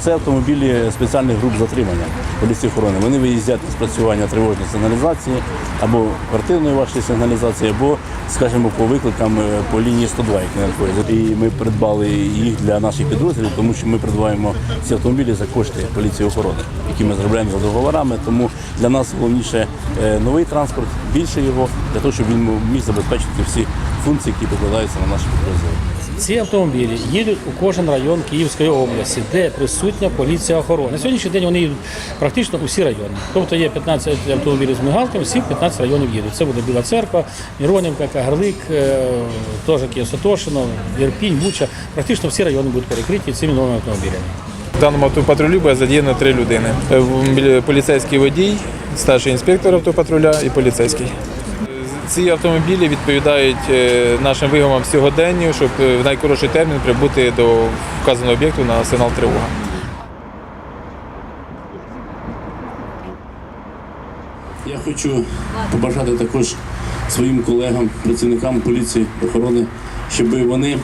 Це автомобілі спеціальних груп затримання поліції охорони. Вони виїздять на спрацювання тривожної сигналізації або квартирної вашої сигналізації, або, скажімо, по викликам е, по лінії 102, які надходять. І ми придбали їх для наших підрозділів, тому що ми придбаємо ці автомобілі за кошти поліції охорони, які ми зробляємо за договорами. Тому для нас головніше е, новий транспорт, більше його, для того, щоб він міг забезпечити всі функції, які покладаються на наші підрозділи. Ці автомобілі їдуть у кожен район Київської області, де присутня поліція охорони. На сьогоднішній день вони їдуть практично у всі райони. Тобто є 15 автомобілів з мигалками, всі 15 районів їдуть. Це буде Біла Церква, Міронівка, Кагарлик, е, теж Київ Сатошино, Ірпінь, Буча. Практично всі райони будуть перекриті цими новими автомобілями. В даному автопатрулі буде задіяно три людини: Е, поліцейський водій, старший інспектор автопатруля і поліцейський. Ці автомобілі відповідають е, нашим вимогам сьогоденню, щоб е, в найкоротший термін прибути до вказаного об'єкту на сигнал тривога. Я хочу побажати також своїм колегам, працівникам поліції охорони, щоб вони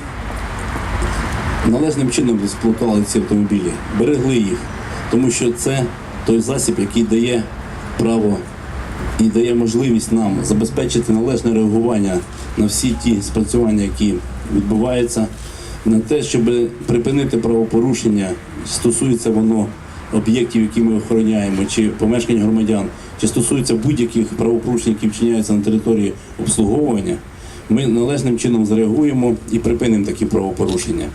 належним чином експлуатували ці автомобілі, берегли їх, тому що це той засіб, який дає право і дає можливість нам забезпечити належне реагування на всі ті спрацювання, які відбуваються, на те, щоб припинити правопорушення, стосується воно об'єктів, які ми охороняємо, чи помешкань громадян, чи стосується будь-яких правопорушень, які вчиняються на території обслуговування, ми належним чином зреагуємо і припинимо такі правопорушення.